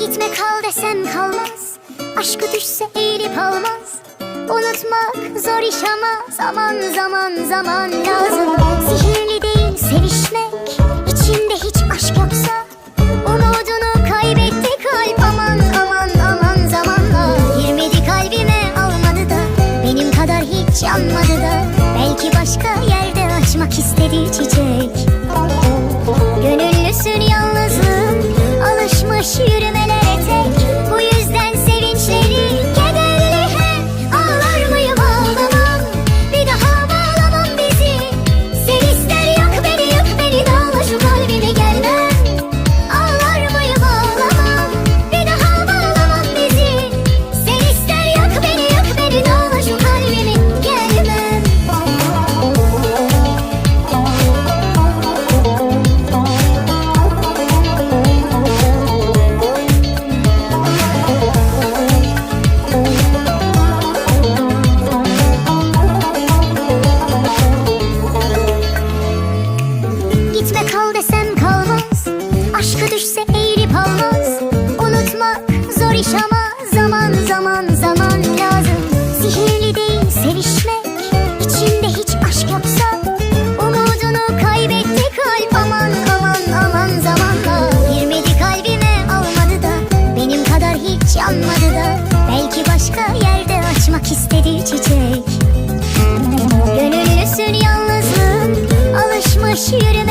Gitme kal desem kalmaz. Aşkı düşse eğilip almaz. Unutmak zor iş ama Zaman zaman zaman lazım. Sihirli değil sevişmek. İçinde hiç aşk yoksa Umudunu kaybetti kalp. Aman aman aman zamanla. Girmedi kalbime almadı da. Benim kadar hiç yanmadı da. Belki başka yerde açmak istediği çiçek. Gönüllüsün yalnızlığın. Alışmış yürüme Gitme kal desem kalmaz. Aşkı düşse eğri almaz. Unutmak zor iş ama Zaman zaman zaman lazım. Sihirli değil sevişmek. İçinde hiç aşk yoksa Umudunu kaybetti kalp Aman aman aman zamanla Girmedi kalbime almadı da. Benim kadar hiç yanmadı da. Belki başka yerde açmak istedi çiçek. Gönüllüsün yalnızlığın Alışmış yürüme.